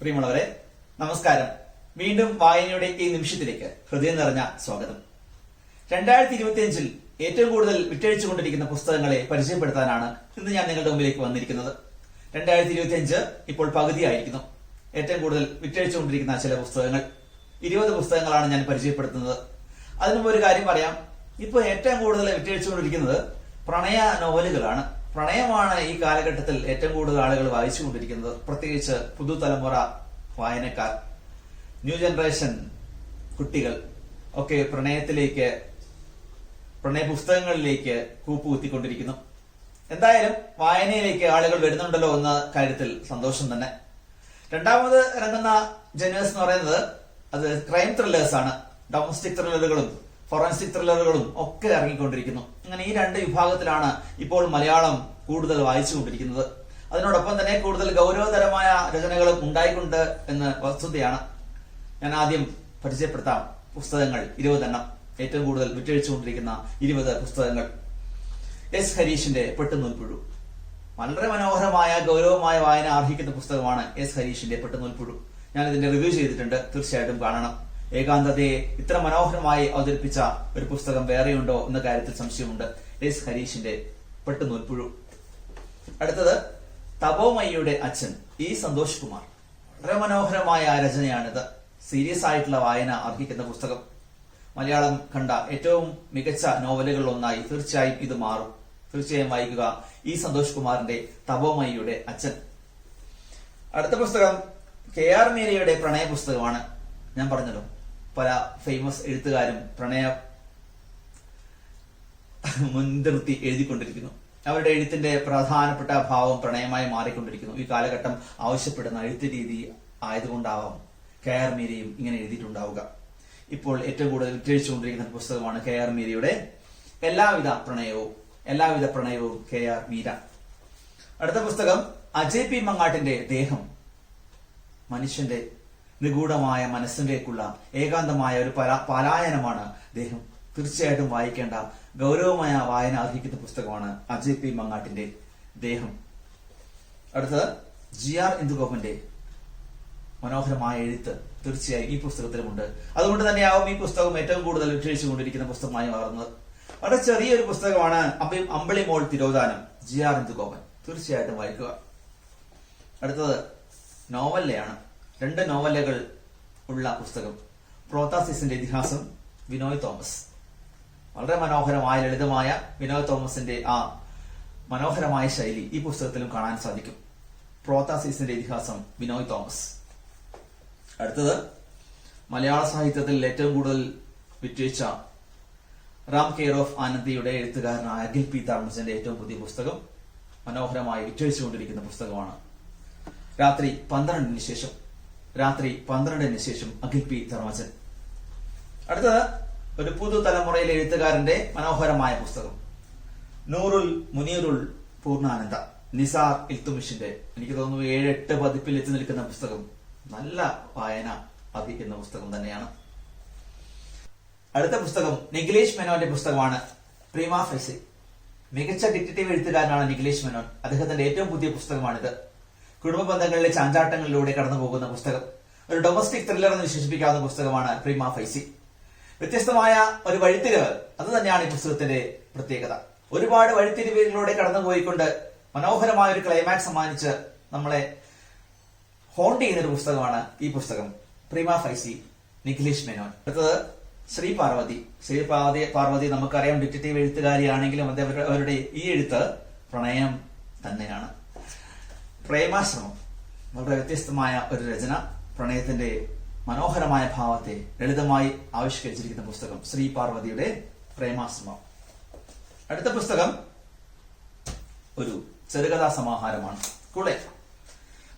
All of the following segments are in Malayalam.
പ്രിയമുള്ളവരെ നമസ്കാരം. വീണ്ടും വായനയുടെ ഈ നിമിഷത്തിലേക്ക് ഹൃദയം നിറഞ്ഞ സ്വാഗതം. രണ്ടായിരത്തി ഇരുപത്തിയഞ്ചിൽ ഏറ്റവും കൂടുതൽ വിറ്റഴിച്ചുകൊണ്ടിരിക്കുന്ന പുസ്തകങ്ങളെ പരിചയപ്പെടുത്താനാണ് ഇന്ന് ഞാൻ നിങ്ങളുടെ മുമ്പിലേക്ക് വന്നിരിക്കുന്നത്. രണ്ടായിരത്തി ഇരുപത്തിയഞ്ച് ഇപ്പോൾ പകുതിയായിരിക്കുന്നു. ഏറ്റവും കൂടുതൽ വിറ്റഴിച്ചുകൊണ്ടിരിക്കുന്ന ചില പുസ്തകങ്ങൾ. ഇരുപത് പുസ്തകങ്ങളാണ് ഞാൻ പരിചയപ്പെടുത്തുന്നത്. അതിനുമുമ്പ് ഒരു കാര്യം പറയാം. ഇപ്പോൾ ഏറ്റവും കൂടുതൽ വിറ്റഴിച്ചുകൊണ്ടിരിക്കുന്നത് പ്രണയ നോവലുകളാണ്. പ്രണയമാണ് ഈ കാലഘട്ടത്തിൽ ഏറ്റവും കൂടുതൽ ആളുകൾ വായിച്ചുകൊണ്ടിരിക്കുന്നത്. പ്രത്യേകിച്ച് പുതുതലമുറ വായനക്കാർ ന്യൂ ജനറേഷൻ കുട്ടികൾ ഒക്കെ പ്രണയത്തിലേക്ക് പ്രണയ പുസ്തകങ്ങളിലേക്ക് കൂപ്പുകുത്തിക്കൊണ്ടിരിക്കുന്നു. എന്തായാലും വായനയിലേക്ക് ആളുകൾ വരുന്നുണ്ടല്ലോ എന്ന കാര്യത്തിൽ സന്തോഷം തന്നെ. രണ്ടാമത് ഇറങ്ങുന്ന ജനേഴ്സ് എന്ന് പറയുന്നത് അത് ക്രൈം ത്രില്ലേഴ്സ് ആണ്. ഡൊമസ്റ്റിക് ത്രില്ലറുകളും ഫോറൻസിക് ത്രില്ലറുകളും ഒക്കെ ഇറങ്ങിക്കൊണ്ടിരിക്കുന്നു. അങ്ങനെ ഈ രണ്ട് വിഭാഗത്തിലാണ് ഇപ്പോൾ മലയാളം കൂടുതൽ വായിച്ചുകൊണ്ടിരിക്കുന്നത്. അതിനോടൊപ്പം തന്നെ കൂടുതൽ ഗൗരവതരമായ രചനകളും ഉണ്ടായിക്കൊണ്ട് എന്ന് വസ്തുതയാണ്. ഞാൻ ആദ്യം പരിചയപ്പെടുത്താം പുസ്തകങ്ങൾ ഇരുപതെണ്ണം. ഏറ്റവും കൂടുതൽ വിറ്റഴിച്ചുകൊണ്ടിരിക്കുന്ന ഇരുപത് പുസ്തകങ്ങൾ. എസ് ഹരീഷിന്റെ പെട്ടുനൂൽപ്പുഴു. വളരെ മനോഹരമായ ഗൗരവമായ വായന അർഹിക്കുന്ന പുസ്തകമാണ് എസ് ഹരീഷിന്റെ പെട്ടുനൂൽപ്പുഴു. ഞാൻ ഇതിന്റെ റിവ്യൂ ചെയ്തിട്ടുണ്ട്. തീർച്ചയായിട്ടും കാണണം. ഏകാന്തതയെ ഇത്ര മനോഹരമായി അവതരിപ്പിച്ച ഒരു പുസ്തകം വേറെയുണ്ടോ എന്ന കാര്യത്തിൽ സംശയമുണ്ട്. എസ് ഹരീഷിന്റെ പെട്ടുനൂൽപ്പുഴു. അടുത്തത് തപോമയ്യയുടെ അച്ഛൻ ഇ സന്തോഷ് കുമാർ വളരെ മനോഹരമായ രചനയാണിത്. സീരിയസ് ആയിട്ടുള്ള വായന അർഹിക്കുന്ന പുസ്തകം. മലയാളം കണ്ട ഏറ്റവും മികച്ച നോവലുകളിൽ ഒന്നായി തീർച്ചയായും ഇത് മാറും. തീർച്ചയായും വായിക്കുക ഇ സന്തോഷ് കുമാറിന്റെ തപോമയ്യയുടെ അച്ഛൻ. അടുത്ത പുസ്തകം കെ ആർ മീരയുടെ പ്രണയ പുസ്തകമാണ് ഞാൻ പറഞ്ഞല്ലോ പല ഫേമസ് എഴുത്തുകാരും പ്രണയ മുൻനിർത്തി എഴുതിക്കൊണ്ടിരിക്കുന്നു. അവരുടെ എഴുത്തിന്റെ പ്രധാനപ്പെട്ട ഭാവം പ്രണയമായി മാറിക്കൊണ്ടിരിക്കുന്നു. ഈ കാലഘട്ടം ആവശ്യപ്പെടുന്ന എഴുത്ത് രീതി ആയതുകൊണ്ടാവാം കെ ആർ മീരയും ഇങ്ങനെ എഴുതിയിട്ടുണ്ടാവുക. ഇപ്പോൾ ഏറ്റവും കൂടുതൽ വിറ്റഴിച്ചുകൊണ്ടിരിക്കുന്ന പുസ്തകമാണ് കെ ആർ മീരയുടെ എല്ലാവിധ പ്രണയവും എല്ലാവിധ പ്രണയവും കെ ആർ മീര. അടുത്ത പുസ്തകം അജയ് പി മങ്ങാട്ടിന്റെ ദേഹം മനുഷ്യന്റെ നിഗൂഢമായ മനസ്സിലേക്കുള്ള ഏകാന്തമായ ഒരു പലായനമാണ് അദ്ദേഹം തീർച്ചയായിട്ടും വായിക്കേണ്ട ഗൗരവമായ വായന അർഹിക്കുന്ന പുസ്തകമാണ് അജയ് പി. മങ്ങാട്ടിന്റെ ദേഹം. അടുത്തത് ജി. ആർ. ഇന്ദുഗോപന്റെ മനോഹരമായ എഴുത്ത്. തീർച്ചയായും ഈ പുസ്തകത്തിലുമുണ്ട്. അതുകൊണ്ട് തന്നെയാവും ഈ പുസ്തകം ഏറ്റവും കൂടുതൽ വിക്ഷേപിച്ചുകൊണ്ടിരിക്കുന്ന പുസ്തകമായി മാറുന്നത് വളരെ ചെറിയൊരു പുസ്തകമാണ് അമ്പി- അമ്പിളിമോൾ തിരോധാനം ജി. ആർ. ഇന്ദുഗോപൻ. തീർച്ചയായിട്ടും വായിക്കുക. അടുത്തത് നോവലയാണ് രണ്ട് നോവലുകൾ ഉള്ള പുസ്തകം. പ്രോത്താസിസിന്റെ ഇതിഹാസം വിനോയ് തോമസ്. വളരെ മനോഹരമായ ലളിതമായ വിനോയ് തോമസിന്റെ ആ മനോഹരമായ ശൈലി ഈ പുസ്തകത്തിലും കാണാൻ സാധിക്കും. പ്രോത്താസിസിന്റെ ഇതിഹാസം വിനോയ് തോമസ്. അടുത്തത് മലയാള സാഹിത്യത്തിൽ ഏറ്റവും കൂടുതൽ വിറ്റഴിച്ച റാം കെയർ ഓഫ് ആനന്ദിയുടെ എഴുത്തുകാരനായ അഖിൽ പി താമസിന്റെ ഏറ്റവും പുതിയ പുസ്തകം. മനോഹരമായി വിറ്റഴിച്ചുകൊണ്ടിരിക്കുന്ന പുസ്തകമാണ്. രാത്രി പന്ത്രണ്ടിന് ശേഷം. രാത്രി പന്ത്രണ്ടിന് ശേഷം അഖിൽ പി ധർമ്മജൻ. അടുത്തത് ഒരു പുതുതലമുറയിലെ എഴുത്തുകാരന്റെ മനോഹരമായ പുസ്തകം. നൂറുൽ മുനീറുൽ പൂർണാനന്ദ നിസാർ ഇൽത്തുമിഷിന്റെ എനിക്ക് തോന്നുന്നു ഏഴ് എട്ട് പതിപ്പിൽ എത്തി നിൽക്കുന്ന പുസ്തകം. നല്ല വായന പതിക്കുന്ന പുസ്തകം തന്നെയാണ്. അടുത്ത പുസ്തകം നിഖിലേഷ് മേനോന്റെ പുസ്തകമാണ് പ്രീമ ഫെസി. മികച്ച ഡിറ്റക്റ്റീവ് എഴുത്തുകാരനാണ് നിഖിലേഷ് മേനോൻ. അദ്ദേഹത്തിന്റെ ഏറ്റവും പുതിയ പുസ്തകമാണിത്. കുടുംബ ബന്ധങ്ങളിലെ ചാഞ്ചാട്ടങ്ങളിലൂടെ കടന്നു പോകുന്ന പുസ്തകം. ഒരു ഡൊമസ്റ്റിക് ത്രില്ലർ എന്ന് വിശേഷിപ്പിക്കാവുന്ന പുസ്തകമാണ് പ്രീമ ഫൈസി വ്യത്യസ്തമായ ഒരു വഴിത്തിരിവ് അത് തന്നെയാണ് ഈ പുസ്തകത്തിന്റെ പ്രത്യേകത. ഒരുപാട് വഴിത്തിരിവുകളിലൂടെ കടന്നുപോയിക്കൊണ്ട് മനോഹരമായ ഒരു ക്ലൈമാക്സ് സമ്മാനിച്ച് നമ്മളെ ഹോണ്ട് ചെയ്യുന്ന ഒരു പുസ്തകമാണ് ഈ പുസ്തകം. പ്രീമ ഫൈസി നിഖിലേഷ് മേനോൻ. അടുത്തത് ശ്രീ പാർവതി. ശ്രീ പാർവതി പാർവതി നമുക്കറിയാം ഡിറ്റക്റ്റീവ് എഴുത്തുകാരിയാണെങ്കിലും അവരുടെ ഈ എഴുത്ത് പ്രണയം തന്നെയാണ്. പ്രേമാശ്രമം. വളരെ വ്യത്യസ്തമായ ഒരു രചന. പ്രണയത്തിന്റെ മനോഹരമായ ഭാവത്തെ ലളിതമായി ആവിഷ്കരിച്ചിരിക്കുന്ന പുസ്തകം ശ്രീ പാർവതിയുടെ പ്രേമാശ്രമം. അടുത്ത പുസ്തകം ഒരു ചെറുകഥാ സമാഹാരമാണ്. കുളെ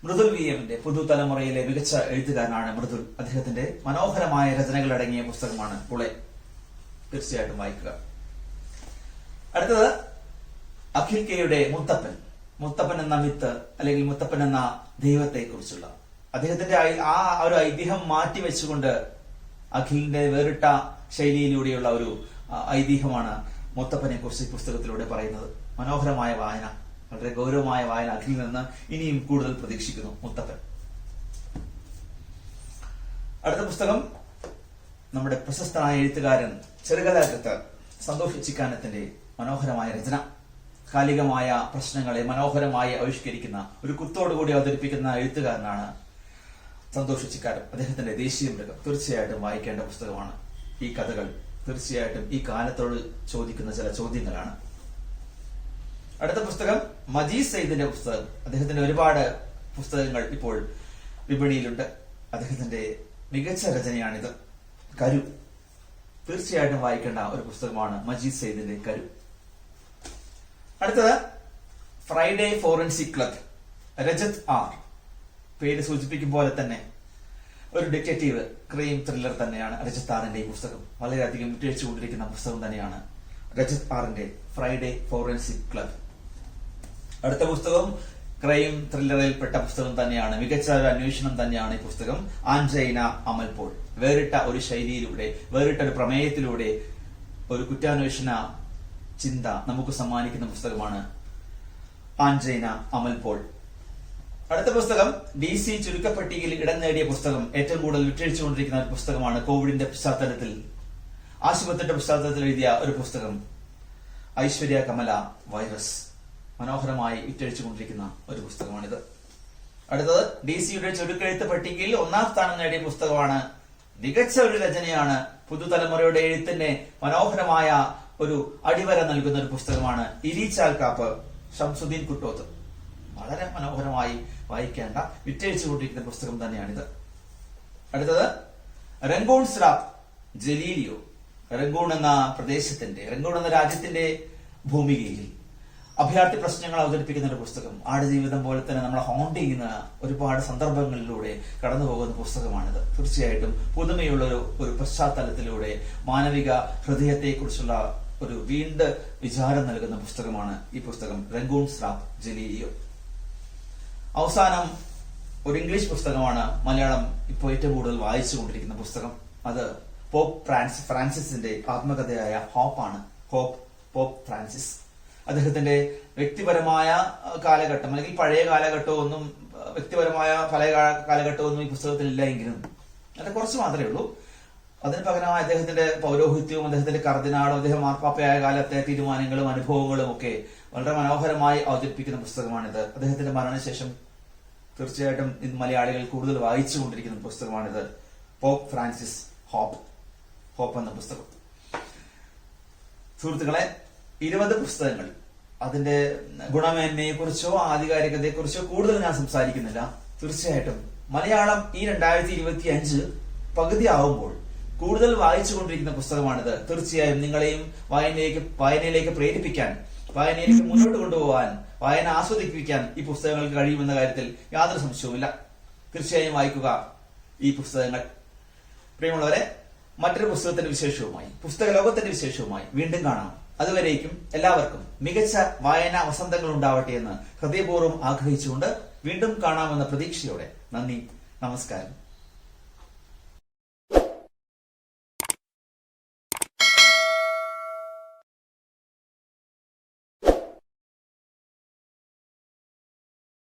മൃദുൽ വി എമ്മിന്റെ പുതുതലമുറയിലെ മികച്ച എഴുത്തുകാരനാണ് മൃദുൽ. അദ്ദേഹത്തിന്റെ മനോഹരമായ രചനകൾ അടങ്ങിയ പുസ്തകമാണ് കുളെ തീർച്ചയായിട്ടും വായിക്കുക. അടുത്തത് അഖിൽ കെയുടെ മുത്തപ്പൻ. മുത്തപ്പൻ എന്ന മിത്ത് അല്ലെങ്കിൽ മുത്തപ്പൻ എന്ന ദൈവത്തെ കുറിച്ചുള്ള അദ്ദേഹത്തിന്റെ ആ ഒരു ഐതിഹ്യം മാറ്റി വെച്ചുകൊണ്ട് അഖിലിന്റെ വേറിട്ട ശൈലിയിലൂടെയുള്ള ഒരു ഐതിഹ്യമാണ് മുത്തപ്പനെ കുറിച്ച് പുസ്തകത്തിലൂടെ പറയുന്നത്. മനോഹരമായ വായന വളരെ ഗൗരവമായ വായന അഖിലിൽ നിന്ന് ഇനിയും കൂടുതൽ പ്രതീക്ഷിക്കുന്നു മുത്തപ്പൻ. അടുത്ത പുസ്തകം നമ്മുടെ പ്രശസ്തനായ എഴുത്തുകാരൻ ചെറുകഥാകൃത്ത് സന്തോഷ് ചിക്കാനത്തിന്റെ മനോഹരമായ രചന. കാലികമായ പ്രശ്നങ്ങളെ മനോഹരമായി ആവിഷ്കരിക്കുന്ന ഒരു കുത്തോടുകൂടി അവതരിപ്പിക്കുന്ന എഴുത്തുകാരനാണ് സന്തോഷ് ചിക്കാരം അദ്ദേഹത്തിന്റെ ദേശീയ മൃഗം തീർച്ചയായിട്ടും വായിക്കേണ്ട പുസ്തകമാണ്. ഈ കഥകൾ തീർച്ചയായിട്ടും ഈ കാലത്തോട് ചോദിക്കുന്ന ചില ചോദ്യങ്ങളാണ്. അടുത്ത പുസ്തകം മജീദ് സയ്യിദിന്റെ പുസ്തകം. അദ്ദേഹത്തിന്റെ ഒരുപാട് പുസ്തകങ്ങൾ ഇപ്പോൾ വിപണിയിലുണ്ട്. അദ്ദേഹത്തിന്റെ മികച്ച രചനയാണിത്. കരു. തീർച്ചയായിട്ടും വായിക്കേണ്ട ഒരു പുസ്തകമാണ് മജീദ് സയ്യിദിന്റെ കരു. അടുത്തത് Friday forensic club Rajat R. പേര് സൂചിപ്പിക്കും പോലെ തന്നെ ഒരു ഡിറ്റക്റ്റീവ് ക്രൈം ത്രില്ലർ തന്നെയാണ് രജത് ആറിന്റെ ഈ പുസ്തകം. വളരെയധികം വിട്ടഴിച്ചുകൊണ്ടിരിക്കുന്ന പുസ്തകം തന്നെയാണ് രജത് ആറിന്റെ ഫ്രൈഡേ ഫോറൻസിക് ക്ലബ് അടുത്ത പുസ്തകം ക്രൈം ത്രില്ലറിൽപ്പെട്ട പുസ്തകം തന്നെയാണ്. മികച്ച ഒരു അന്വേഷണം തന്നെയാണ് ഈ പുസ്തകം. ആൻജൈന അമൽപോൾ. വേറിട്ട ഒരു ശൈലിയിലൂടെ വേറിട്ട ഒരു പ്രമേയത്തിലൂടെ ഒരു കുറ്റാന്വേഷണ ചിന്ത നമുക്ക് സമ്മാനിക്കുന്ന പുസ്തകമാണ് ആൻജൈന അമൽ പോൾ. അടുത്ത പുസ്തകം ഡി സി ചുരുക്കപ്പട്ടികയിൽ ഇടം നേടിയ പുസ്തകം ഏറ്റവും കൂടുതൽ വിട്ടഴിച്ചുകൊണ്ടിരിക്കുന്ന ഒരു പുസ്തകമാണ് കോവിഡിന്റെ പശ്ചാത്തലത്തിൽ. ആശുപത്രിയുടെ പശ്ചാത്തലത്തിൽ എഴുതിയ ഒരു പുസ്തകം ഐശ്വര്യ കമല വൈറസ്. മനോഹരമായി വിറ്റഴിച്ചുകൊണ്ടിരിക്കുന്ന ഒരു പുസ്തകമാണിത്. അടുത്തത് ഡി സിയുടെ ചുരുക്കെഴുത്ത് പട്ടികയിൽ ഒന്നാം സ്ഥാനം നേടിയ പുസ്തകമാണ് മികച്ച ഒരു രചനയാണ് പുതുതലമുറയുടെ എഴുത്തിന്റെ മനോഹരമായ ഒരു അടിവര നൽകുന്ന ഒരു പുസ്തകമാണ് ഇരിച്ചാൽ കാപ്പ് ഷംസുദ്ദീൻ കുട്ടോത്ത്. വളരെ മനോഹരമായി വായിക്കേണ്ട വിറ്റഴിച്ചുകൊണ്ടിരിക്കുന്ന പുസ്തകം തന്നെയാണിത്. അടുത്തത് റെങ്കോൺ സ്രാപ്പ് ജലീലിയോ. റെങ്കോൺ എന്ന പ്രദേശത്തിന്റെ റെങ്കോൺ എന്ന രാജ്യത്തിന്റെ ഭൂമികയിൽ അഭയാർത്ഥി പ്രശ്നങ്ങൾ അവതരിപ്പിക്കുന്ന ഒരു പുസ്തകം. ആടുജീവിതം പോലെ തന്നെ നമ്മളെ ഹോണ്ട് ചെയ്യുന്ന ഒരുപാട് സന്ദർഭങ്ങളിലൂടെ കടന്നു പോകുന്ന പുസ്തകമാണിത്. തീർച്ചയായിട്ടും പുതുമയുള്ള ഒരു പശ്ചാത്തലത്തിലൂടെ മാനവിക ഹൃദയത്തെക്കുറിച്ചുള്ള ഒരു വീണ്ട വിചാരം നൽകുന്ന പുസ്തകമാണ് ഈ പുസ്തകം റെഗൂൺ സ്രാപ് ജലീലിയോ. അവസാനം ഒരു ഇംഗ്ലീഷ് പുസ്തകമാണ് മലയാളം ഇപ്പോൾ ഏറ്റവും കൂടുതൽ വായിച്ചുകൊണ്ടിരിക്കുന്ന പുസ്തകം. അത് പോപ്പ് ഫ്രാൻസിസ് ഫ്രാൻസിസിന്റെ ആത്മകഥയായ ഹോപ്പാണ് ഹോപ്പ് പോപ്പ് ഫ്രാൻസിസ്. അദ്ദേഹത്തിന്റെ വ്യക്തിപരമായ കാലഘട്ടം അല്ലെങ്കിൽ പഴയ കാലഘട്ടവും ഒന്നും വ്യക്തിപരമായ പല കാലഘട്ടമൊന്നും ഈ പുസ്തകത്തിൽ ഇല്ല എങ്കിലും. അത് കുറച്ച് മാത്രമേ ഉള്ളൂ. അതിന് പകരമായി അദ്ദേഹത്തിന്റെ പൗരോഹിത്യവും അദ്ദേഹത്തിന്റെ കർദിനാളും അദ്ദേഹം മാർപ്പാപ്പയായ കാലത്തെ തീരുമാനങ്ങളും അനുഭവങ്ങളും ഒക്കെ വളരെ മനോഹരമായി അവതരിപ്പിക്കുന്ന പുസ്തകമാണിത്. അദ്ദേഹത്തിന്റെ മരണശേഷം തീർച്ചയായിട്ടും ഇന്ന് മലയാളികൾ കൂടുതൽ വായിച്ചുകൊണ്ടിരിക്കുന്ന പുസ്തകമാണിത്. Pope Francis hope. ഹോപ്പ് എന്ന പുസ്തകം. സുഹൃത്തുക്കളെ ഇരുപത് പുസ്തകങ്ങൾ. അതിന്റെ ഗുണമേന്മയെ കുറിച്ചോ ആധികാരികതയെ കുറിച്ചോ കൂടുതൽ ഞാൻ സംസാരിക്കുന്നില്ല. തീർച്ചയായിട്ടും മലയാളം ഈ രണ്ടായിരത്തി ഇരുപത്തി അഞ്ച് പകുതി ആവുമ്പോൾ കൂടുതൽ വായിച്ചുകൊണ്ടിരിക്കുന്ന പുസ്തകമാണിത്. തീർച്ചയായും നിങ്ങളെയും വായനയിലേക്ക് വായനയിലേക്ക് പ്രേരിപ്പിക്കാൻ വായനയിലേക്ക് മുന്നോട്ട് കൊണ്ടുപോകാൻ വായന ആസ്വദിപ്പിക്കാൻ ഈ പുസ്തകങ്ങൾക്ക് കഴിയുമെന്ന കാര്യത്തിൽ യാതൊരു സംശയവുമില്ല. തീർച്ചയായും വായിക്കുക ഈ പുസ്തകങ്ങൾ. പ്രിയമുള്ളവരെ മറ്റൊരു പുസ്തകത്തിന്റെ വിശേഷവുമായി പുസ്തക ലോകത്തിന്റെ വിശേഷവുമായി വീണ്ടും കാണാം. അതുവരേക്കും എല്ലാവർക്കും മികച്ച വായനാ വസന്തങ്ങൾ ഉണ്ടാവട്ടെ എന്ന് ഹൃദയപൂർവം ആഗ്രഹിച്ചുകൊണ്ട് വീണ്ടും കാണാമെന്ന പ്രതീക്ഷയോടെ നന്ദി നമസ്കാരം.